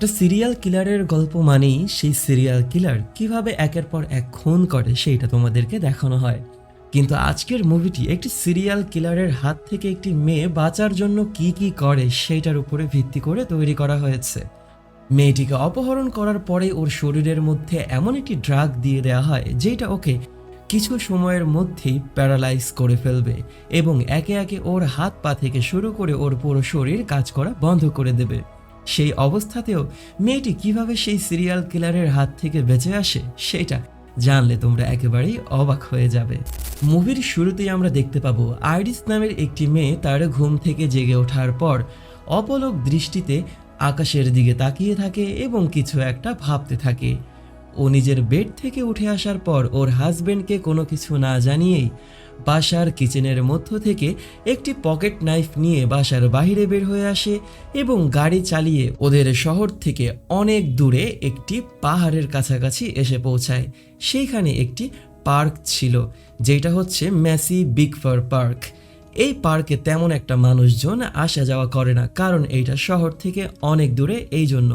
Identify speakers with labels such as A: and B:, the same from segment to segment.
A: একটা সিরিয়াল কিলারের গল্প মানেই সেই সিরিয়াল কিলার কীভাবে একের পর এক খুন করে সেইটা তোমাদেরকে দেখানো হয়। কিন্তু আজকের মুভিটি একটি সিরিয়াল কিলারের হাত থেকে একটি মেয়ে বাঁচার জন্য কি কি করে সেইটার উপরে ভিত্তি করে তৈরি করা হয়েছে। মেয়েটিকে অপহরণ করার পরে ওর শরীরের মধ্যে এমন একটি ড্রাগ দিয়ে দেওয়া হয় যেটা ওকে কিছু সময়ের মধ্যেই প্যারালাইজ করে ফেলবে এবং একে একে ওর হাত পা থেকে শুরু করে ওর পুরো শরীর কাজ করা বন্ধ করে দেবে। সেই অবস্থাতেও মেয়েটি কীভাবে সেই সিরিয়াল কিলারের হাত থেকে বেঁচে আসে সেটা জানলে তোমরা একেবারেই অবাক হয়ে যাবে। মুভির শুরুতেই আমরা দেখতে পাবো আইরিস নামের একটি মেয়ে তার ঘুম থেকে জেগে ওঠার পর অপলক দৃষ্টিতে আকাশের দিকে তাকিয়ে থাকে এবং কিছু একটা ভাবতে থাকে। ও নিজের বেড থেকে উঠে আসার পর ওর হাজবেন্ডকে কোনো কিছু না জানিয়েই বাসার কিচেনের মধ্য থেকে একটি পকেট নাইফ নিয়ে বাসার বাইরে বের হয়ে আসে এবং গাড়ি চালিয়ে ওদের শহর থেকে অনেক দূরে একটি পাহাড়ের কাছাকাছি এসে পৌঁছায়। সেইখানে একটি পার্ক ছিল, যেটা হচ্ছে ম্যাসি বিগ ফার পার্ক। এই পার্কে তেমন একটা মানুষজন আসা যাওয়া করে না, কারণ এইটা শহর থেকে অনেক দূরে এই জন্য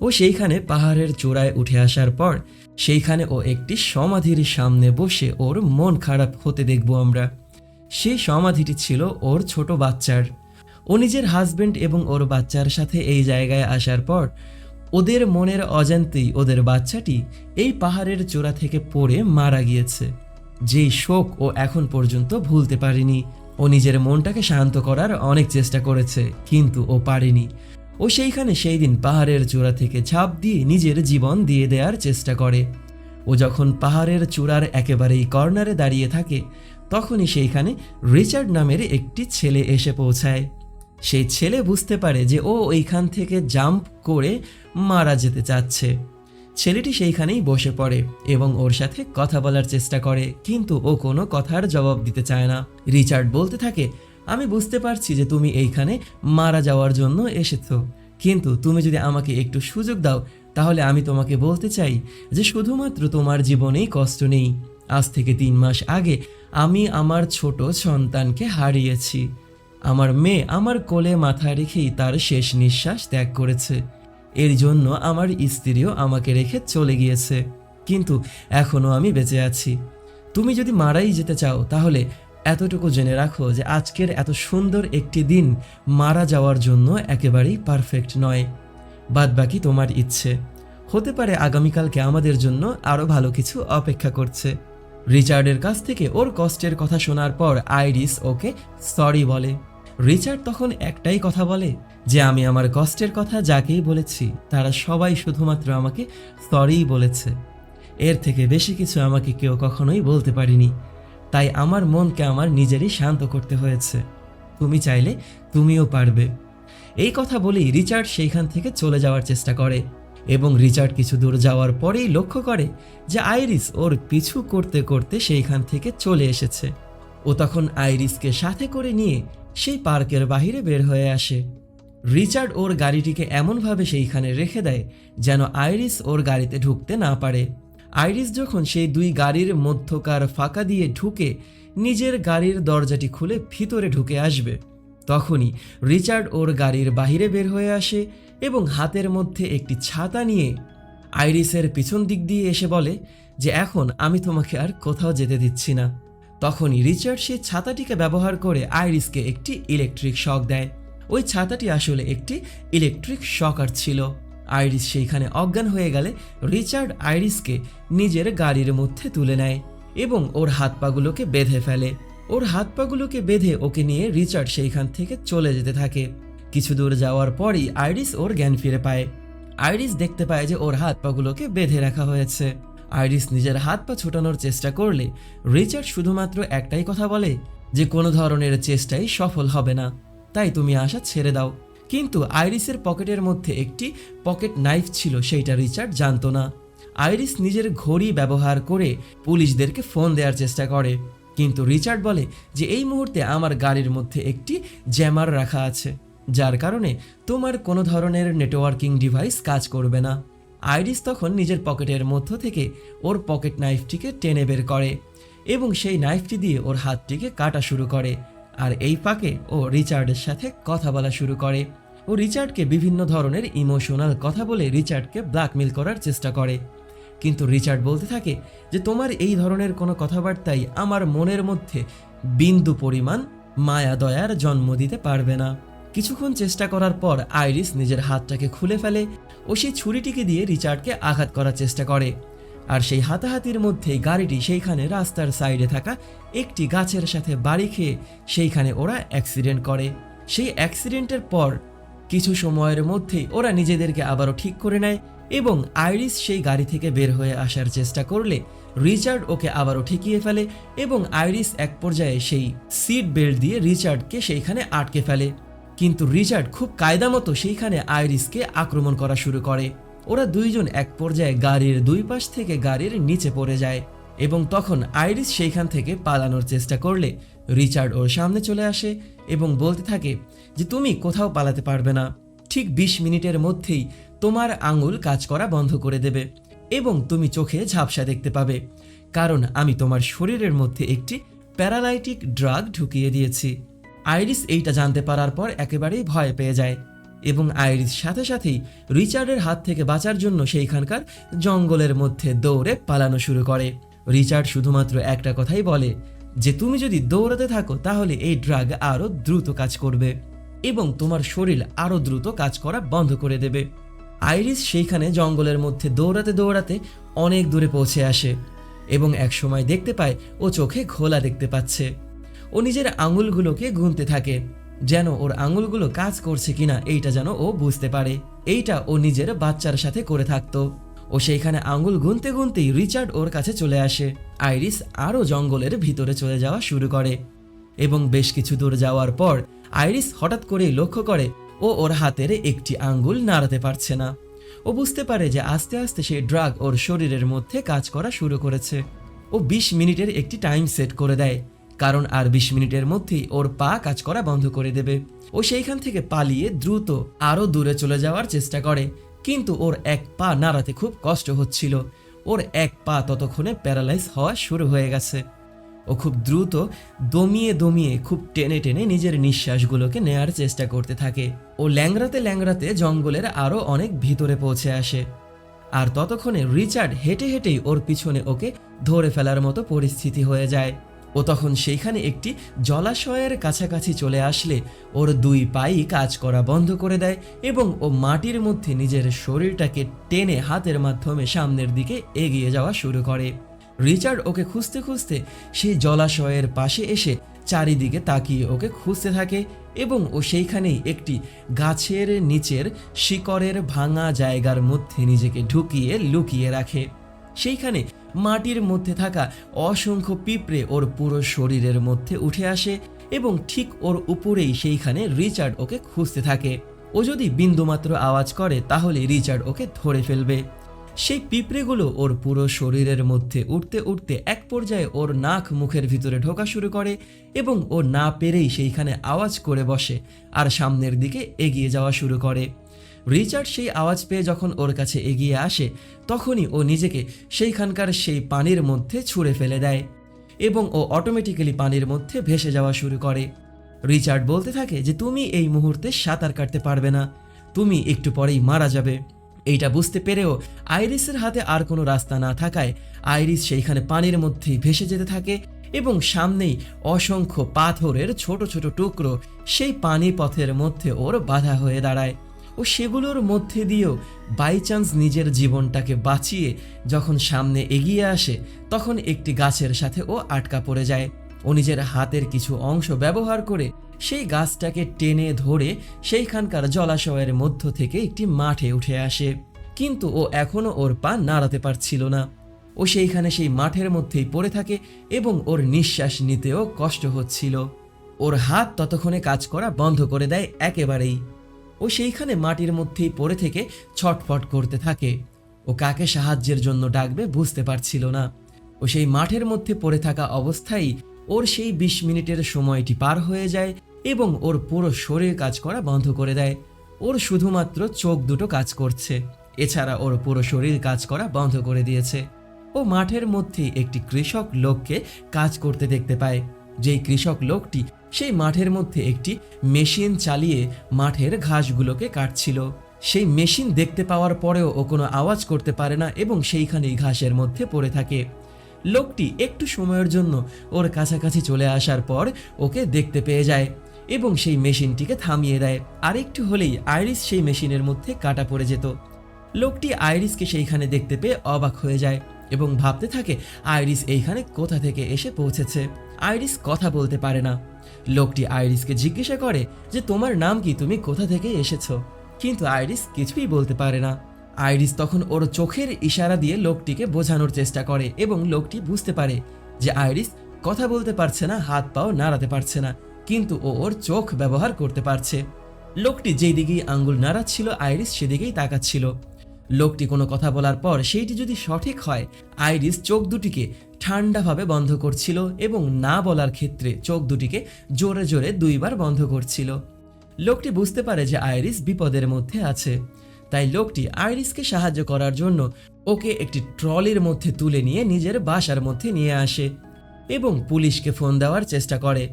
A: ও সেইখানে পাহাড়ের চূড়ায় উঠে আসার পর সেইখানে ও একটি সমাধির সামনে বসে ওর মন খারাপ হতে দেখব আমরা। সেই সমাধিটি ছিল ওর ছোট বাচ্চার। ও নিজের হাজবেন্ড এবং ওর বাচ্চার সাথে এই জায়গায় আসার পর ওদের মনের অজান্তেই ওদের বাচ্চাটি এই পাহাড়ের চূড়া থেকে পড়ে মারা গিয়েছে। যেই শোক ও এখন পর্যন্ত ভুলতে পারেনি। ও নিজের মনটাকে শান্ত করার অনেক চেষ্টা করেছে, কিন্তু ও পারেনি। ও সেইখানে সেই দিন পাহাড়ের চূড়া থেকে ঝাঁপ দিয়ে নিজের জীবন দিয়ে দেওয়ার চেষ্টা করে। ও যখন পাহাড়ের চূড়ার একেবারেই কর্নারে দাঁড়িয়ে থাকে, তখনই সেইখানে রিচার্ড নামের একটি ছেলে এসে পৌঁছায়। সেই ছেলে বুঝতে পারে যে ও ওইখান থেকে জাম্প করে মারা যেতে চাচ্ছে। ছেলেটি সেইখানেই বসে পড়ে এবং ওর সাথে কথা বলার চেষ্টা করে, কিন্তু ও কোনো কথার জবাব দিতে চায় না। রিচার্ড বলতে থাকে আমি বুঝতে পারছি যে তুমি এইখানে মারা যাওয়ার জন্য এসেছ। কিন্তু তুমি যদি আমাকে একটু সুযোগ দাও, তাহলে আমি তোমাকে বলতে চাই যে শুধুমাত্র তোমার জীবনেই কষ্ট নেই। আজ থেকে তিন মাস আগে আমি আমার ছোট সন্তানকে হারিয়েছি। আমার মেয়ে আমার কোলে মাথা রেখেই তার শেষ নিঃশ্বাস ত্যাগ করেছে। এর জন্য আমার স্ত্রীও আমাকে রেখে চলে গিয়েছে। কিন্তু এখনও আমি বেঁচে আছি। তুমি যদি মারাই যেতে চাও, তাহলে এতটুকু জেনে রাখো যে আজকের এত সুন্দর একটি দিন মারা যাওয়ার জন্য একেবারেই পারফেক্ট নয়। বাদ বাকি তোমার ইচ্ছে। হতে পারে আগামীকালকে আমাদের জন্য আরও ভালো কিছু অপেক্ষা করছে। রিচার্ডের কাছ থেকে ওর কষ্টের কথা শোনার পর আইরিস ওকে সরি বলে। রিচার্ড তখন একটাই কথা বলে যে, আমি আমার কষ্টের কথা যাকেই বলেছি, তারা সবাই শুধুমাত্র আমাকে সরিই বলেছে। এর থেকে বেশি কিছু আমাকে কেউ কখনোই বলতে পারিনি। তাই আমার মনকে আমার নিজেরই শান্ত করতে হয়েছে। তুমি চাইলে তুমিও পারবে। এই কথা বলেই রিচার্ড সেইখান থেকে চলে যাওয়ার চেষ্টা করে এবং রিচার্ড কিছু দূর যাওয়ার পরেই লক্ষ্য করে যে আইরিস ওর পিছু করতে করতে সেইখান থেকে চলে এসেছে। ও তখন আইরিসকে সাথে করে নিয়ে সেই পার্কের বাহিরে বের হয়ে আসে। রিচার্ড ওর গাড়িটিকে এমনভাবে সেইখানে রেখে দেয় যেন আইরিস ওর গাড়িতে ঢুকতে না পারে। আইরিস যখন সেই দুই গাড়ির মধ্যকার ফাঁকা দিয়ে ঢুকে নিজের গাড়ির দরজাটি খুলে ভিতরে ঢুকে আসবে, তখনই রিচার্ড ওর গাড়ির বাহিরে বের হয়ে আসে এবং হাতের মধ্যে একটি ছাতা নিয়ে আইরিসের পিছন দিক দিয়ে এসে বলে যে, এখন আমি তোমাকে আর কোথাও যেতে দিচ্ছি না। তখনই রিচার্ড সেই ছাতাটিকে ব্যবহার করে আইরিসকে একটি ইলেকট্রিক শক দেয়। ওই ছাতাটি আসলে একটি ইলেকট্রিক শকার ছিল। আইরিস সেইখানে অজ্ঞান হয়ে গেলে রিচার্ড আইরিসকে নিজের গাড়ির মধ্যে তুলে নেয় এবং ওর হাত পাগুলোকে বেঁধে ফেলে। ওর হাত পাগুলোকে বেঁধে ওকে নিয়ে রিচার্ড সেইখান থেকে চলে যেতে থাকে। কিছু দূর যাওয়ার পরই আইরিস ওর জ্ঞান ফিরে পায়। আইরিস দেখতে পায় যে ওর হাত পাগুলোকে বেঁধে রাখা হয়েছে। আইরিস নিজের হাত পা ছোটানোর চেষ্টা করলে রিচার্ড শুধুমাত্র একটাই কথা বলে যে কোনো ধরনের চেষ্টাই সফল হবে না। তাই তুমি আশা ছেড়ে দাও। কিন্তু আইরিসের পকেটের মধ্যে একটি পকেট নাইফ ছিল, সেইটা রিচার্ড জানতো না। আইরিস নিজের ঘড়ি ব্যবহার করে পুলিশদেরকে ফোন দেওয়ার চেষ্টা করে, কিন্তু রিচার্ড বলে যে, এই মুহূর্তে আমার গাড়ির মধ্যে একটি জ্যামার রাখা আছে, যার কারণে তোমার কোনো ধরনের নেটওয়ার্কিং ডিভাইস কাজ করবে না। আইরিস তখন নিজের পকেটের মধ্য থেকে ওর পকেট নাইফটিকে টেনে বের করে এবং সেই নাইফটি দিয়ে ওর হাতটিকে কাটা শুরু করে। আর এই ফাঁকে ও রিচার্ডের সাথে কথা বলা শুরু করে। ও রিচার্ডকে বিভিন্ন ধরনের ইমোশনাল কথা বলে রিচার্ডকে ব্ল্যাকমেল করার চেষ্টা করে। কিন্তু রিচার্ড বলতে থাকে যে, তোমার এই ধরনের কোনো কথাবার্তাই আমার মনের মধ্যে বিন্দু পরিমাণ মায়া দয়ার জন্ম দিতে পারবে না। কিছুক্ষণ চেষ্টা করার পর আইরিস নিজের হাতটাকে খুলে ফেলে ও সেই ছুরিটিকে দিয়ে রিচার্ডকে আঘাত করার চেষ্টা করে। আর সেই হাতাহাতির মধ্যেই গাড়িটি সেইখানে রাস্তার সাইডে থাকা একটি গাছের সাথে বাড়ি খেয়ে সেইখানে ওরা অ্যাক্সিডেন্ট করে। সেই অ্যাক্সিডেন্টের পর কিছু সময়ের মধ্যেই ওরা নিজেদেরকে আবারও ঠিক করে নেয় এবং আইরিস সেই গাড়ি থেকে বের হয়ে আসার চেষ্টা করলে রিচার্ড ওকে আবারও ঠেকিয়ে ফেলে এবং আইরিস এক পর্যায়ে সেই সিট বেল্ট দিয়ে রিচার্ডকে সেইখানে আটকে ফেলে। কিন্তু রিচার্ড খুব কায়দা মতো সেইখানে আইরিসকে আক্রমণ করা শুরু করে। ওরা দুইজন এক পর্যায়ে গাড়ির দুই পাশ থেকে গাড়ির নিচে পড়ে যায় এবং তখন আইরিস সেইখান থেকে পালানোর চেষ্টা করলে রিচার্ড ওর সামনে চলে আসে এবং বলতে থাকে যে, তুমি কোথাও পালাতে পারবে না। ঠিক বিশ মিনিটের মধ্যেই তোমার আঙুল কাজ করা বন্ধ করে দেবে এবং তুমি চোখে ঝাপসা দেখতে পাবে। কারণ আমি তোমার শরীরের মধ্যে একটি প্যারালাইটিক ড্রাগ ঢুকিয়ে দিয়েছি। আইরিস এইটা জানতে পারার পর একেবারেই ভয় পেয়ে যায়। এবং আইরিস সাথে সাথেই রিচার্ডের হাত থেকে বাঁচার জন্য সেইখানকার জঙ্গলের মধ্যে দৌড়ে পালানো শুরু করে। রিচার্ড শুধুমাত্র একটা কথাই বলে যে, তুমি যদি দৌড়াতে থাকো, তাহলে এই ড্রাগ আরও দ্রুত কাজ করবে এবং তোমার শরীর আরও দ্রুত কাজ করা বন্ধ করে দেবে। আইরিস সেইখানে জঙ্গলের মধ্যে দৌড়াতে দৌড়াতে অনেক দূরে পৌঁছে আসে এবং একসময় দেখতে পায় ও চোখে ঘোলা দেখতে পাচ্ছে। ও নিজের আঙুলগুলোকে গুনতে থাকে। যেন ওর আঙুলগুলো কাজ করছে কিনা এইটা যেন ও বুঝতে পারে। এইটা ও নিজের বাচ্চার সাথে করে থাকতো। ও সেইখানে আঙুল গুনতে গুনতেই রিচার্ড ওর কাছে চলে আসে। আইরিস আরও জঙ্গলের ভিতরে চলে যাওয়া শুরু করে। এবং বেশ কিছু দূর যাওয়ার পর আইরিস হঠাৎ করেই লক্ষ্য করে, ও ওর হাতের একটি আঙ্গুল নাড়াতে পারছে না। ও বুঝতে পারে যে আস্তে আস্তে সেই ড্রাগ ওর শরীরের মধ্যে কাজ করা শুরু করেছে। ও বিশ মিনিটের একটি টাইম সেট করে দেয়। কারণ আর বিশ মিনিটের মধ্যেই ওর পা কাজ করা বন্ধ করে দেবে। ও সেইখান থেকে পালিয়ে দ্রুত আরও দূরে চলে যাওয়ার চেষ্টা করে। কিন্তু ওর এক পা নাড়াতে খুব কষ্ট হচ্ছিল। ওর এক পা ততক্ষণে প্যারালাইজ হওয়া শুরু হয়ে গেছে। ও খুব দ্রুত দমিয়ে দমিয়ে খুব টেনে টেনে নিজের নিঃশ্বাসগুলোকে নেয়ার চেষ্টা করতে থাকে। ও ল্যাংড়াতে ল্যাংড়াতে জঙ্গলের আরও অনেক ভিতরে পৌঁছে আসে। আর ততক্ষণে রিচার্ড হেঁটে হেঁটেই ওর পিছনে ওকে ধরে ফেলার মতো পরিস্থিতি হয়ে যায়। ও তখন সেইখানে একটি জলাশয়ের কাছাকাছি চলে আসলে ওর দুই পাই কাজ করা বন্ধ করে দেয় এবং ও মাটির মধ্যে নিজের শরীরটাকে টেনে হাতের মাধ্যমে সামনের দিকে এগিয়ে যাওয়া শুরু করে। রিচার্ড ওকে খুঁজতে খুঁজতে সেই জলাশয়ের পাশে এসে চারিদিকে তাকিয়ে ওকে খুঁজতে থাকে এবং ও সেইখানেই একটি গাছের নিচের শিকড়ের ভাঙা জায়গার মধ্যে নিজেকে ঢুকিয়ে লুকিয়ে রাখে। সেইখানে মাটির মধ্যে থাকা অসংখ্য পিঁপড়ে ওর পুরো শরীরের মধ্যে উঠে আসে এবং ঠিক ওর উপরেই সেইখানে রিচার্ড ওকে খুঁজতে থাকে। ও যদি বিন্দুমাত্র আওয়াজ করে, তাহলে রিচার্ড ওকে ধরে ফেলবে। সেই পিঁপড়েগুলো ওর পুরো শরীরের মধ্যে উঠতে উঠতে এক পর্যায়ে ওর নাক মুখের ভিতরে ঢোকা শুরু করে এবং ও না পেরেই সেইখানে আওয়াজ করে বসে আর সামনের দিকে এগিয়ে যাওয়া শুরু করে। রিচার্ড সেই আওয়াজ পেয়ে যখন ওর কাছে এগিয়ে আসে, তখনই ও নিজেকে সেইখানকার সেই পানির মধ্যে ছুঁড়ে ফেলে দেয় এবং ও অটোমেটিক্যালি পানির মধ্যে ভেসে যাওয়া শুরু করে। রিচার্ড বলতে থাকে যে, তুমি এই মুহূর্তে সাঁতার কাটতে পারবে না, তুমি একটু পরেই মারা যাবে। এইটা বুঝতে পেরেও আইরিসের হাতে আর কোনো রাস্তা না থাকায় আইরিস সেইখানে পানির মধ্যেই ভেসে যেতে থাকে এবং সামনেই অসংখ্য পাথরের ছোট ছোট টুকরো সেই পানি পথের মধ্যে ওর বাধা হয়ে দাঁড়ায়। ও সেগুলোর মধ্যে দিয়েও বাই চান্স নিজের জীবনটাকে বাঁচিয়ে যখন সামনে এগিয়ে আসে, তখন একটি গাছের সাথে ও আটকা পড়ে যায়। ও নিজের হাতের কিছু অংশ ব্যবহার করে সেই গাছটাকে টেনে ধরে সেইখানকার জলাশয়ের মধ্য থেকে একটি মাঠে উঠে আসে। কিন্তু ও এখনও ওর পা নাড়াতে পারছিল না। ও সেইখানে সেই মাঠের মধ্যেই পড়ে থাকে এবং ওর নিঃশ্বাস নিতেও কষ্ট হচ্ছিল। ওর হাত ততক্ষণে কাজ করা বন্ধ করে দেয় একেবারেই। ও সেইখানে মাটির মধ্যেই পড়ে থেকে ছটফট করতে থাকে। ও কাকে সাহায্যের জন্য ডাকবে বুঝতে পারছিল না। ও সেই মাঠের মধ্যে পড়ে থাকা অবস্থায় ওর সেই বিশ মিনিটের সময়টি পার হয়ে যায় এবং ওর পুরো শরীর কাজ করা বন্ধ করে দেয়। ওর শুধুমাত্র চোখ দুটো কাজ করছে। এছাড়া ওর পুরো শরীর কাজ করা বন্ধ করে দিয়েছে। ও মাঠের মধ্যে একটি কৃষক লোককে কাজ করতে দেখতে পায়। যেই কৃষক লোকটি সেই মাঠের মধ্যে একটি মেশিন চালিয়ে মাঠের ঘাসগুলোকে কাটছিল। সেই মেশিন দেখতে পাওয়ার পরেও ও কোনো আওয়াজ করতে পারে না এবং সেইখানেই ঘাসের মধ্যে পড়ে থাকে। লোকটি একটু সময়ের জন্য ওর কাছাকাছি চলে আসার পর ওকে দেখতে পেয়ে যায় এবং সেই মেশিনটিকে থামিয়ে দেয়। আরেকটু হলেই আইরিস সেই মেশিনের মধ্যে কাটা পড়ে যেত। লোকটি আইরিসকে সেইখানে দেখতে পেয়ে অবাক হয়ে যায় এবং ভাবতে থাকে, আইরিস এইখানে কোথা থেকে এসে পৌঁছেছে? আইরিস কথা বলতে পারে না। লোকটি আইরিসকে জিজ্ঞাসা করে যে, তোমার নাম কি? তুমি কোথা থেকে এসেছ? কিন্তু আইরিস কিছুই বলতে পারে না। আইরিস তখন ওর চোখের ইশারা দিয়ে লোকটিকে বোঝানোর চেষ্টা করে এবং লোকটি বুঝতে পারে যে আইরিস কথা বলতে পারছে না, হাত পাও নাড়াতে পারছে না, কিন্তু ও ওর চোখ ব্যবহার করতে পারছে। লোকটি যেই দিকেই আঙ্গুল নাড়াচ্ছিল, আইরিস সেদিকেই তাকাচ্ছিল। লোকটি কোনো কথা বলার পর সেইটি যদি সঠিক হয়, আইরিস চোখ দুটিকে ঠান্ডাভাবে বন্ধ করছিল এবং না বলার ক্ষেত্রে চোখ দুটিকে জোরে জোরে দুইবার বন্ধ করছিল। লোকটি বুঝতে পারে যে আইরিস বিপদের মধ্যে আছে। তাই লোকটি আইরিসকে সাহায্য করার জন্য ওকে একটি ট্রলির মধ্যে তুলে নিয়ে নিজের বাসার মধ্যে নিয়ে আসে এবং পুলিশকে ফোন দেওয়ার চেষ্টা করে।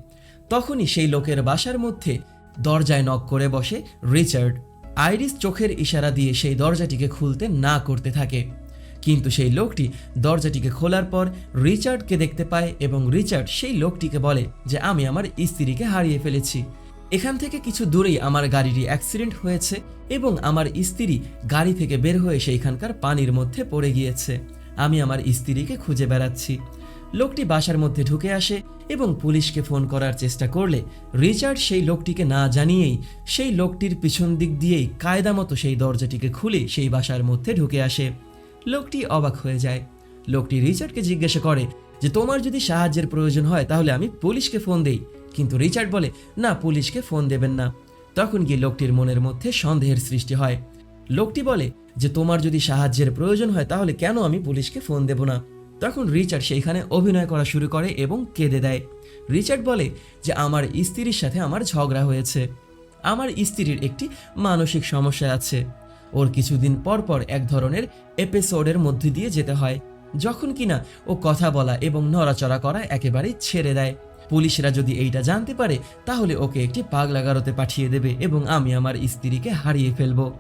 A: তখনই সেই লোকের বাসার মধ্যে দরজায় নক করে বসে রিচার্ড আইরিস চোখের ইশারা দিয়ে সেই দরজাটিকে খুলতে না করতে থাকে। কিন্তু সেই লোকটি দরজাটিকে খোলার পর রিচার্ডকে দেখতে পায় এবং রিচার্ড সেই লোকটিকে বলে যে, আমি আমার স্ত্রীকে হারিয়ে ফেলেছি। এখান থেকে কিছু দূরেই আমার গাড়িটি অ্যাক্সিডেন্ট হয়েছে এবং আমার স্ত্রী গাড়ি থেকে বের হয়ে সেইখানকার পানির মধ্যে পড়ে গিয়েছে। আমি আমার স্ত্রীকে খুঁজে বেড়াচ্ছি। লোকটি বাসার মধ্যে ঢুকে আসে এবং পুলিশকে ফোন করার চেষ্টা করলে রিচার্ড সেই লোকটিকে না জানিয়েই সেই লোকটির পিছন দিক দিয়েই কায়দা মতো সেই দরজাটিকে খুলে সেই বাসার মধ্যে ঢুকে আসে। লোকটি অবাক হয়ে যায়। লোকটি রিচার্ডকে জিজ্ঞাসা করে যে, তোমার যদি সাহায্যের প্রয়োজন হয় তাহলে আমি পুলিশকে ফোন দেই। কিন্তু রিচার্ড বলে, না, পুলিশকে ফোন দেবেন না। তখন গিয়ে লোকটির মনের মধ্যে সন্দেহের সৃষ্টি হয়। লোকটি বলে যে, তোমার যদি সাহায্যের প্রয়োজন হয় তাহলে কেন আমি পুলিশকে ফোন দেব না? তখন রিচার্ড সেইখানে অভিনয় করা শুরু করে এবং কেঁদে দেয়। রিচার্ড বলে যে, আমার স্ত্রীর সাথে আমার ঝগড়া হয়েছে। আমার স্ত্রীর একটি মানসিক সমস্যা আছে। ওর কিছুদিন পর পর এক ধরনের এপিসোডের মধ্যে দিয়ে যেতে হয়। যখন কিনা ও কথা বলা এবং নড়াচড়া করা একেবারেই ছেড়ে দেয়। পুলিশরা যদি এইটা জানতে পারে, তাহলে ওকে একটি পাগলাগারতে পাঠিয়ে দেবে এবং আমি আমার স্ত্রীকে হারিয়ে ফেলব।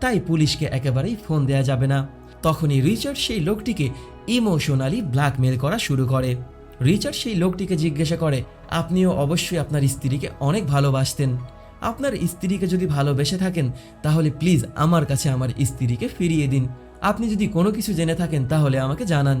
A: তাই পুলিশকে একেবারেই ফোন দেয়া যাবে না। তখনই রিচার্ড সেই লোকটিকে ইমোশনালি ব্ল্যাকমেল করা শুরু করে। রিচার্ড সেই লোকটিকে জিজ্ঞাসা করে, আপনিও অবশ্যই আপনার স্ত্রীকে অনেক ভালোবাসতেন। আপনার স্ত্রীকে যদি ভালোবেসে থাকেন, তাহলে প্লিজ আমার কাছে আমার স্ত্রীকে ফিরিয়ে দিন। আপনি যদি কোনো কিছু জেনে থাকেন, তাহলে আমাকে জানান।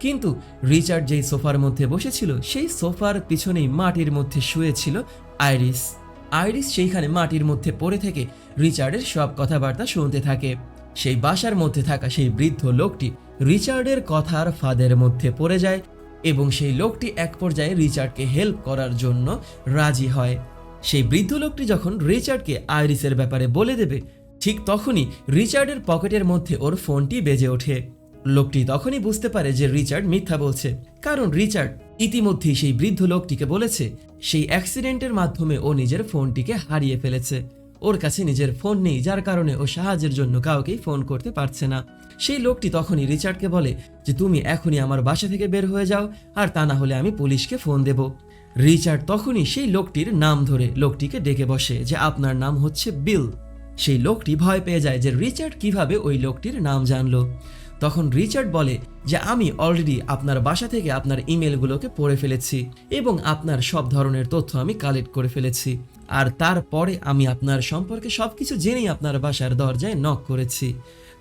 A: কিন্তু রিচার্ড যেই সোফার মধ্যে বসেছিল, সেই সোফার পিছনেই মাটির মধ্যে শুয়েছিল আইরিস। আইরিস সেইখানে মাটির মধ্যে পড়ে থেকে রিচার্ডের সব কথাবার্তা শুনতে থাকে। সেই বাসার মধ্যে থাকা সেই বৃদ্ধ লোকটি রিচার্ডের কথার ফাঁদের মধ্যে পড়ে যায় এবং সেই লোকটি এক পর্যায়ে রিচার্ডকে হেল্প করার জন্য রাজি হয়। সেই বৃদ্ধ লোকটি যখন রিচার্ডকে আইরিসের ব্যাপারে বলে দেবে, ঠিক তখনই রিচার্ডের পকেটের মধ্যে ওর ফোনটি বেজে ওঠে। লোকটি তখনই বুঝতে পারে যে রিচার্ড মিথ্যা বলছে। কারণ রিচার্ড ইতিমধ্যেই সেই বৃদ্ধ লোকটিকে বলেছে, সেই অ্যাক্সিডেন্টের মাধ্যমে ও নিজের ফোনটিকে হারিয়ে ফেলেছে। ওর কাছে নিজের ফোন নেই, যার কারণে ও সাহায্যের জন্য কাউকেই ফোন করতে পারছে না। সেই লোকটি তখনই রিচার্ডকে বলে যে, তুমি এখনই আমার বাসা থেকে বের হয়ে যাও, আর তা না হলে আমি পুলিশকে ফোন দেব। রিচার্ড তখনই সেই লোকটির নাম ধরে লোকটিকে ডেকে বসে যে, আপনার নাম হচ্ছে বিল। সেই লোকটি ভয় পেয়ে যায় যে, রিচার্ড কীভাবে ওই লোকটির নাম জানলো। তখন রিচার্ড বলে যে আমি অলরেডি আপনার বাসা থেকে আপনার ইমেলগুলোকে পড়ে ফেলেছি এবং আপনার সব ধরনের তথ্য আমি কালেক্ট করে ফেলেছি। আর তারপরে আমি আপনার সম্পর্কে সবকিছু জেনেই আপনার বাসার দরজায় নক করেছি।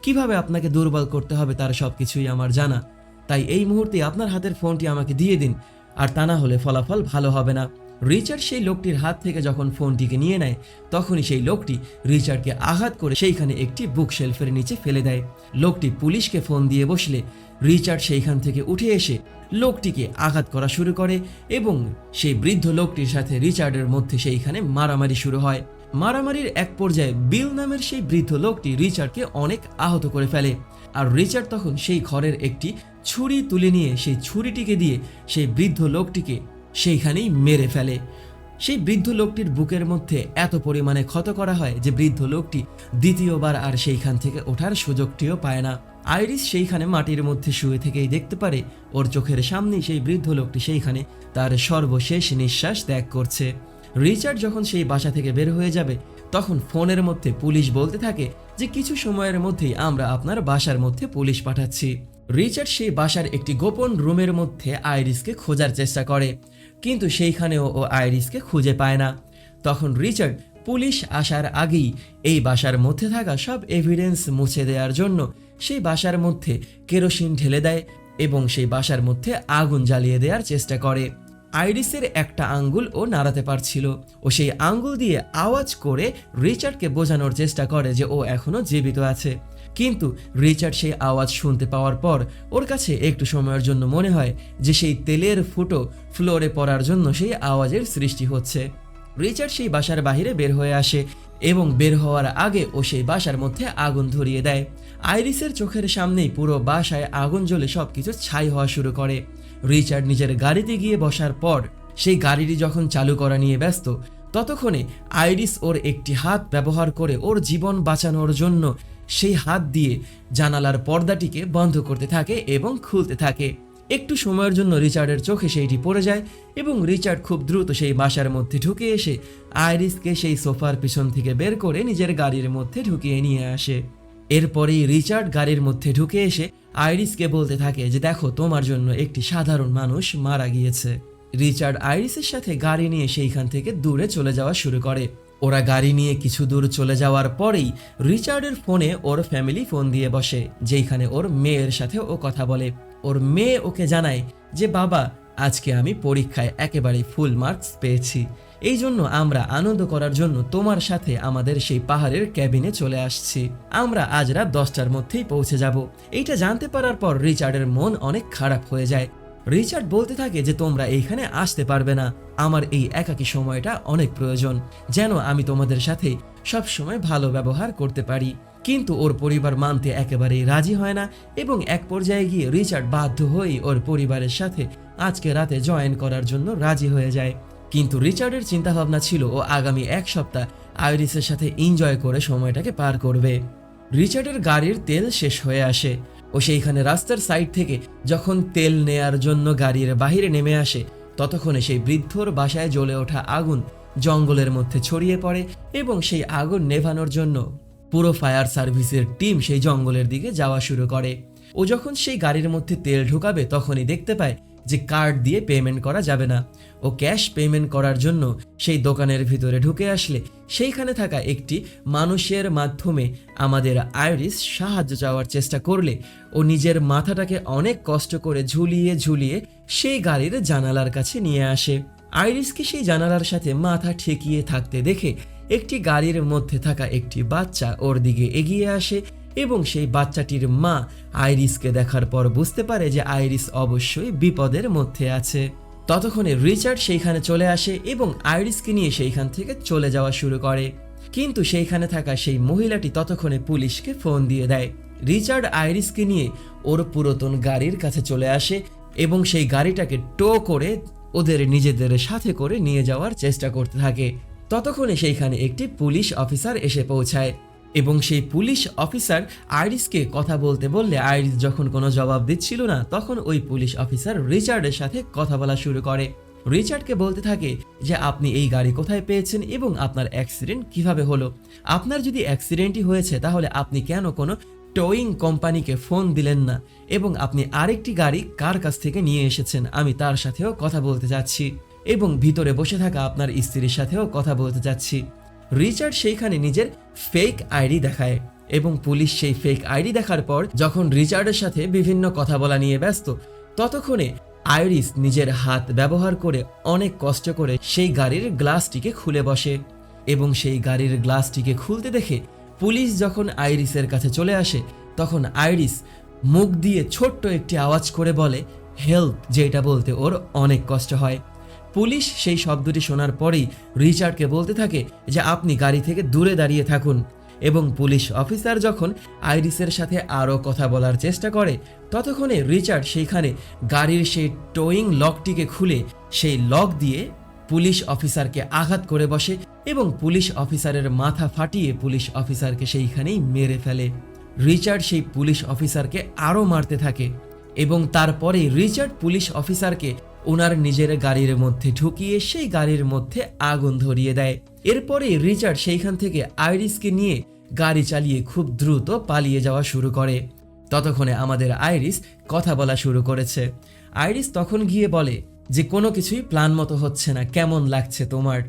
A: কীভাবে আপনাকে দুর্বল করতে হবে তার সবকিছুই আমার জানা। তাই এই মুহূর্তে আপনার হাতের ফোনটি আমাকে দিয়ে দিন, আর তা না হলে ফলাফল ভালো হবে না। রিচার্ড সেই লোকটির হাত থেকে যখন ফোনটিকে নিয়ে নেয়, তখনই সেই লোকটি রিচার্ডকে আঘাত করে সেইখানে একটি বুক শেলফের নিচে ফেলে দেয়। লোকটি পুলিশকে ফোন দিয়ে বসলে রিচার্ড সেইখান থেকে উঠে এসে লোকটিকে আঘাত করা শুরু করে এবং সেই বৃদ্ধ লোকটির সাথে রিচার্ডের মধ্যে সেইখানে মারামারি শুরু হয়। মারামারির এক পর্যায়ে বিল নামের সেই বৃদ্ধ লোকটি রিচার্ডকে অনেক আহত করে ফেলে। আর রিচার্ড তখন সেই ঘরের একটি ছুরি তুলে নিয়ে সেই ছুরিটিকে দিয়ে সেই বৃদ্ধ লোকটিকে সেইখানেই মেরে ফেলে। সেই বৃদ্ধ লোকটির বুকের মধ্যে এত পরিমাণে ক্ষত করা হয় যে বৃদ্ধ লোকটি দ্বিতীয়বার আর সেইখান থেকে ওঠার সুযোগটিও পায় না। আইরিস সেইখানে মাটির মধ্যে শুয়ে থেকেই দেখতে পারে, ওর চোখের সামনেই সেই বৃদ্ধ লোকটি সেইখানে তার সর্বশেষ নিঃশ্বাস ত্যাগ করছে। রিচার্ড যখন সেই বাসা থেকে বের হয়ে যাবে, তখন ফোনের মধ্যে পুলিশ বলতে থাকে যে কিছু সময়ের মধ্যেই আমরা আপনার বাসার মধ্যে পুলিশ পাঠাচ্ছি। রিচার্ড সেই বাসার একটি গোপন রুমের মধ্যে আইরিসকে খোঁজার চেষ্টা করে। কিন্তু সেইখানেও ও আইরিসকে খুঁজে পায় না। তখন রিচার্ড পুলিশ আসার আগেই এই বাসার মধ্যে থাকা সব এভিডেন্স মুছে দেওয়ার জন্য সেই বাসার মধ্যে কেরোসিন ঢেলে দেয় এবং সেই বাসার মধ্যে আগুন জ্বালিয়ে দেওয়ার চেষ্টা করে। আইরিসের একটা আঙ্গুল ও নাড়াতে পারছিল। ও সেই আঙ্গুল দিয়ে আওয়াজ করে রিচার্ডকে বোঝানোর চেষ্টা করে যে ও এখনও জীবিত আছে। কিন্তু রিচার্ড সেই আওয়াজ শুনতে পাওয়ার পর ওর কাছে একটু সময়ের জন্য মনে হয় যে সেই তেলের ফুটো ফ্লোরে পড়ার জন্য সেই আওয়াজের সৃষ্টি হচ্ছে। রিচার্ড সেই বাসার বাহিরে বের হয়ে আসে এবং বের হওয়ার আগে ও সেই বাসার মধ্যে আগুন ধরিয়ে দেয়। আইরিসের চোখের সামনেই পুরো বাসায় আগুন জ্বলে সবকিছু ছাই হওয়া শুরু করে। রিচার্ড নিজের গাড়িতে গিয়ে বসার পর সেই গাড়িটি যখন চালু করা নিয়ে ব্যস্ত, ততক্ষণে আইরিস ওর একটি হাত ব্যবহার করে ওর জীবন বাঁচানোর জন্য সেই হাত দিয়ে জানালার পর্দাটিকে বন্ধ করতে থাকে এবং খুলতে থাকে। একটু সময়ের জন্য রিচার্ডের চোখে সেইটি পড়ে যায় এবং রিচার্ড খুব দ্রুত সেই বাসার মধ্যে ঢুকে এসে আইরিসকে সেই সোফার পিছন থেকে বের করে নিজের গাড়ির মধ্যে ঢুকিয়ে নিয়ে আসে। এরপরেই রিচার্ড গাড়ির মধ্যে ঢুকে এসে আইরিসকে বলতে থাকে যে, দেখো, তোমার জন্য একটি সাধারণ মানুষ মারা গিয়েছে। রিচার্ড আইরিসের সাথে গাড়ি নিয়ে সেইখান থেকে দূরে চলে যাওয়া শুরু করে। ওরা গাড়ি নিয়ে কিছু দূর চলে যাওয়ার পরেই রিচার্ডের ফোনে ওর ফ্যামিলি ফোন দিয়ে বসে যেখানে ওর মেয়ের সাথে ও কথা বলে। ওর মেয়ে ওকে জানায় যে, বাবা, আজকে আমি পরীক্ষায় একেবারে ফুল মার্কস পেয়েছি। এই জন্য আমরা আনন্দ করার জন্য তোমার সাথে আমাদের সেই পাহাড়ের ক্যাবিনে চলে আসছি। আমরা আজ রাত দশটার মধ্যেই পৌঁছে যাব। এইটা জানতে পারার পর রিচার্ডের মন অনেক খারাপ হয়ে যায়। রিচার্ড বলতে থাকে যে তোমরা এইখানে আসতে পারবে না। আমার এই একাকী সময়টা অনেক প্রয়োজন, যেন আমি তোমাদের সাথে সব সময় ভালো ব্যবহার করতে পারি। কিন্তু ওর পরিবার মানতে একেবারেই রাজি হয় না এবং এক পর্যায়ে গিয়ে রিচার্ড বাধ্য হয়েই ওর পরিবারের সাথে আজকে রাতে জয়েন করার জন্য রাজি হয়ে যায়। কিন্তু রিচার্ডের চিন্তাভাবনা ছিল ও আগামী এক সপ্তাহ আইরিসের সাথে এনজয় করে সময়টাকে পার করবে। রিচার্ডের গাড়ির তেল শেষ হয়ে আসে। ও সেইখানে রাস্তার সাইড থেকে যখন তেল নেয়ার জন্য গাড়ির বাহিরে নেমে আসে, ততক্ষণে সেই বৃদ্ধর বাসায় জ্বলে ওঠা আগুন জঙ্গলের মধ্যে ছড়িয়ে পড়ে এবং সেই আগুন নেভানোর জন্য পুরো ফায়ার সার্ভিসের টিম সেই জঙ্গলের দিকে যাওয়া শুরু করে। ও যখন সেই গাড়ির মধ্যে তেল ঢুকাবে, তখনই দেখতে পায় যে কার্ড দিয়ে পেমেন্ট করা যাবে না। ও ক্যাশ পেমেন্ট করার জন্য সেই দোকানের ভিতরে ঢুকে আসলে সেইখানে থাকা একটি মানুষের মাধ্যমে আমাদের আইরিস সাহায্য চাওয়ার চেষ্টা করলে ও নিজের মাথাটাকে অনেক কষ্ট করে ঝুলিয়ে ঝুলিয়ে সেই গাড়ির জানালার কাছে নিয়ে আসে। আইরিসকে সেই জানালার সাথে মাথা ঠেকিয়ে থাকতে দেখে একটি গাড়ির মধ্যে থাকা একটি বাচ্চা ওর দিকে এগিয়ে আসে এবং সেই বাচ্চাটির মা আইরিসকে দেখার পর বুঝতে পারে যে আইরিস অবশ্যই বিপদের মধ্যে আছে। ততক্ষণে রিচার্ড সেইখানে চলে আসে এবং আইরিসকে নিয়ে সেইখান থেকে চলে যাওয়া শুরু করে। কিন্তু সেইখানে থাকা সেই মহিলাটি ততক্ষণে পুলিশকে ফোন দিয়ে দেয়। রিচার্ড আইরিসকে নিয়ে ওর পুরাতন গাড়ির কাছে চলে আসে এবং সেই গাড়িটাকে টো করে ওদের নিজেদের সাথে করে নিয়ে যাওয়ার চেষ্টা করতে থাকে। ততক্ষণে সেইখানে একটি পুলিশ অফিসার এসে পৌঁছায়। এবং সেই পুলিশ অফিসার আইরিসকে কথা বলতে বললে আইরিস যখন কোনো জবাব দিচ্ছিল না, তখন ওই পুলিশ অফিসার রিচার্ডের সাথে কথা বলা শুরু করে। রিচার্ডকে বলতে থাকে যে, আপনি এই গাড়ি কোথায় পেয়েছেন এবং আপনার অ্যাক্সিডেন্ট কীভাবে হলো? আপনার যদি অ্যাক্সিডেন্টই হয়েছে, তাহলে আপনি কেন কোনো টোয়িং কোম্পানিকে ফোন দিলেন না? এবং আপনি আরেকটি গাড়ি কার কাছ থেকে নিয়ে এসেছেন? আমি তার সাথেও কথা বলতে যাচ্ছি এবং ভিতরে বসে থাকা আপনার স্ত্রীর সাথেও কথা বলতে যাচ্ছি। রিচার্ড সেইখানে নিজের ফেক আইডি দেখায় এবং পুলিশ সেই ফেক আইডি দেখার পর যখন রিচার্ডের সাথে বিভিন্ন কথা বলা নিয়ে ব্যস্ত, ততক্ষণে আইরিস নিজের হাত ব্যবহার করে অনেক কষ্ট করে সেই গাড়ির গ্লাসটিকে খুলে বসে এবং সেই গাড়ির গ্লাসটিকে খুলতে দেখে পুলিশ যখন আইরিসের কাছে চলে আসে, তখন আইরিস মুখ দিয়ে ছোট্ট একটি আওয়াজ করে বলে হেল্প যেটা বলতে ওর অনেক কষ্ট হয়। পুলিশ সেই শব্দটি শোনার পরেই রিচার্ডকে বলতে থাকে যে আপনি গাড়ি থেকে দূরে দাঁড়িয়ে থাকুন। এবং পুলিশ অফিসার যখন আইরিসের সাথে আরও কথা বলার চেষ্টা করে, ততক্ষণে রিচার্ড সেইখানে গাড়ির সেই টোয়িং লকটিকে খুলে সেই লক দিয়ে পুলিশ অফিসারকে আঘাত করে বসে এবং পুলিশ অফিসারের মাথা ফাটিয়ে পুলিশ অফিসারকে সেইখানেই মেরে ফেলে। রিচার্ড সেই পুলিশ অফিসারকে আরও মারতে থাকে। এবং তারপরে রিচার্ড পুলিশ অফিসারকে ওনার নিজের গাড়ির মধ্যে ঢুকিয়ে সেই গাড়ির মধ্যে আগুন ধরিয়ে দেয়। এরপরে রিচার্ড সেইখান থেকে আইরিসকে নিয়ে গাড়ি চালিয়ে খুব দ্রুত পালিয়ে যাওয়া শুরু করে। ততক্ষণে আমাদের আইরিস কথা বলা শুরু করেছে। আইরিস তখন গিয়ে বলে যে, কোনো কিছুই প্ল্যান মতো হচ্ছে না, কেমন লাগছে তোমার?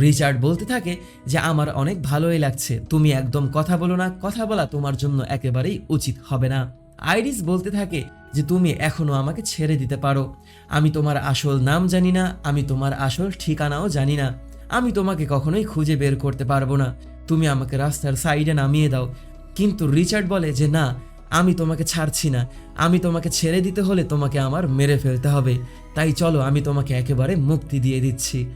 A: রিচার্ড বলতে থাকে যে, আমার অনেক ভালোই লাগছে, তুমি একদম কথা বলো না, কথা বলা তোমার জন্য একেবারেই উচিত হবে না। আইরিস বলতে থাকে যে, তুমি এখনও আমাকে ছেড়ে দিতে পারো। আমি তোমার আসল নাম জানি না, আমি তোমার আসল ঠিকানাও জানি না। আমি তোমাকে কখনোই খুঁজে বের করতে পারব না। তুমি আমাকে রাস্তার সাইডে নামিয়ে দাও। কিন্তু রিচার্ড বলে যে, না, আমি তোমাকে ছাড়ছি না। আমি তোমাকে ছেড়ে দিতে হলে তোমাকে আমার মেরে ফেলতে হবে। তাই চলো, আমি তোমাকে একেবারে মুক্তি দিয়ে দিচ্ছি।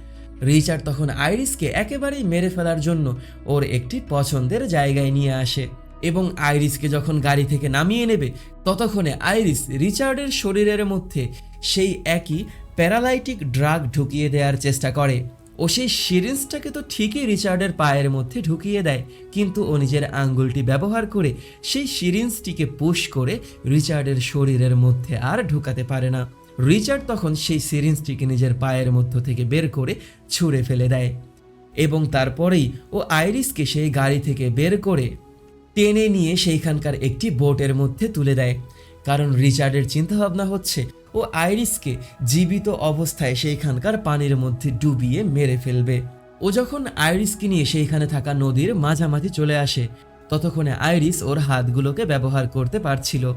A: রিচার্ড তখন আইরিসকে একেবারেই মেরে ফেলার জন্য ওর একটি পছন্দের জায়গায় নিয়ে আসে। এবং আইরিসকে যখন গাড়ি থেকে নামিয়ে নেবে, ততক্ষণে আইরিস রিচার্ডের শরীরের মধ্যে সেই একই প্যারালাইটিক ড্রাগ ঢুকিয়ে দেওয়ার চেষ্টা করে। ও সেই সিরিঞ্জটাকে তো ঠিকই রিচার্ডের পায়ের মধ্যে ঢুকিয়ে দেয়, কিন্তু ও নিজের আঙ্গুলটি ব্যবহার করে সেই সিরিঞ্জটিকে পুশ করে রিচার্ডের শরীরের মধ্যে আর ঢুকাতে পারে না। রিচার্ড তখন সেই সিরিঞ্জটিকে নিজের পায়ের মধ্য থেকে বের করে ছুঁড়ে ফেলে দেয় এবং তারপরেই ও আইরিসকে সেই গাড়ি থেকে বের করে টেনে নিয়ে সেইখানকার একটি বোটের মধ্যে তুলে দেয়। কারণ রিচার্ডের চিন্তাভাবনা হচ্ছে, ও আইরিসকে জীবিত অবস্থায় সেইখানকার পানির মধ্যে ডুবিয়ে মেরে ফেলবে। ও যখন আইরিসকে নিয়ে সেইখানে থাকা নদীর মাঝামাঝি চলে আসে, ততক্ষণে আইরিস ওর হাতগুলোকে ব্যবহার করতে পারছিল।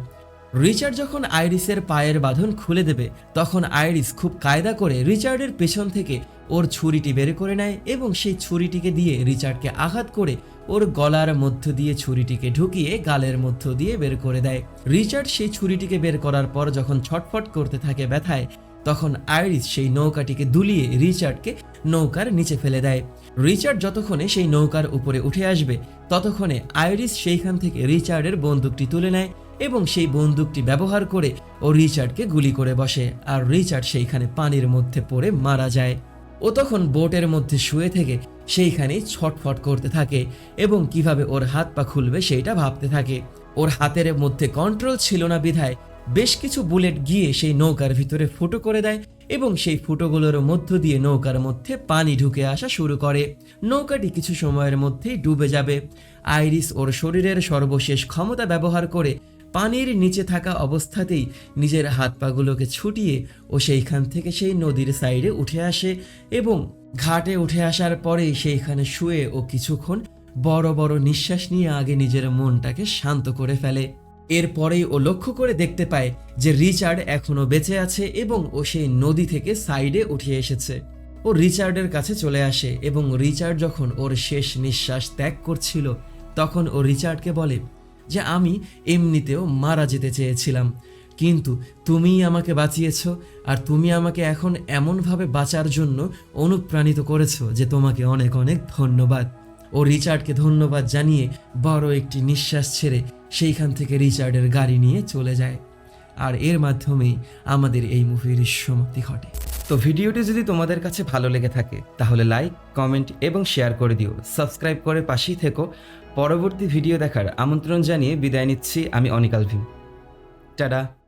A: রিচার্ড যখন আইরিসের পায়ের বাঁধন খুলে দেবে, তখন আইরিস খুব কায়দা করে রিচার্ডের পেছন থেকে ওর ছুরিটি বের করে নেয় এবং সেই ছুরিটিকে দিয়ে রিচার্ডকে আঘাত করে ওর গলার মধ্য দিয়ে ছুরিটিকে ঢুকিয়ে গালের মধ্য দিয়ে বের করে দেয়। রিচার্ড সেই ছুরিটিকে বের করার পর যখন ছটফট করতে থাকে ব্যথায়, তখন আইরিস সেই নৌকাটিকে দুলিয়ে রিচার্ডকে নৌকার নিচে ফেলে দেয়। রিচার্ড যতক্ষণে সেই নৌকার উপরে উঠে আসবে, ততক্ষণে আইরিস সেইখান থেকে রিচার্ডের বন্দুকটি তুলে নেয় এবং সেই বন্দুকটি ব্যবহার করে ও রিচার্ডকে গুলি করে বসে, আর রিচার্ড সেইখানে পানির মধ্যে পড়ে মারা যায়। ও তখন বোটের মধ্যে শুয়ে থেকে সেইখানেই ছটফট করতে থাকে এবং কীভাবে ওর হাত পা খুলবে সেইটা ভাবতে থাকে। ওর হাতের মধ্যে কন্ট্রোল ছিল না বিধায় বেশ কিছু বুলেট গিয়ে সেই নৌকার ভিতরে ফুটো করে দেয় এবং সেই ফুটোগুলোর মধ্য দিয়ে নৌকার মধ্যে পানি ঢুকে আসা শুরু করে। নৌকাটি কিছু সময়ের মধ্যেই ডুবে যাবে। আইরিস ওর শরীরের সর্বশেষ ক্ষমতা ব্যবহার করে পানির নিচে থাকা অবস্থাতেই নিজের হাত পাগুলোকে ছুটিয়ে ও সেইখান থেকে সেই নদীর সাইডে উঠে আসে এবং ঘাটে উঠে আসার পরেই সেইখানে শুয়ে ও কিছুক্ষণ বড় বড় নিঃশ্বাস নিয়ে আগে নিজের মনটাকে শান্ত করে ফেলে। এরপরেই ও লক্ষ্য করে দেখতে পায় যে রিচার্ড এখনও বেঁচে আছে এবং ও সেই নদী থেকে সাইডে উঠে এসেছে। ও রিচার্ডের কাছে চলে আসে এবং রিচার্ড যখন ওর শেষ নিঃশ্বাস ত্যাগ করছিল, তখন ও রিচার্ডকে বলে যে, আমি এমনিতেও মারা যেতে চেয়েছিলাম। কিন্তু তুমিই আমাকে বাঁচিয়েছ আর তুমি আমাকে এখন এমনভাবে বাঁচার জন্য অনুপ্রাণিত করেছ যে তোমাকে অনেক অনেক ধন্যবাদ। ও রিচার্ডকে ধন্যবাদ জানিয়ে বড় একটি নিঃশ্বাস ছেড়ে সেইখান থেকে রিচার্ডের গাড়ি নিয়ে চলে যায়। আর এর মাধ্যমেই আমাদের এই মুভির সমাপ্তি ঘটে। তো ভিডিওটি যদি তোমাদের কাছে ভালো লেগে থাকে, তাহলে লাইক, কমেন্ট এবং শেয়ার করে দিও। সাবস্ক্রাইব করে পাশেই থেকো। পরবর্তী ভিডিও দেখার আমন্ত্রণ জানিয়ে বিদায় নিচ্ছি আমি অনিকাল ভিম। টাটা।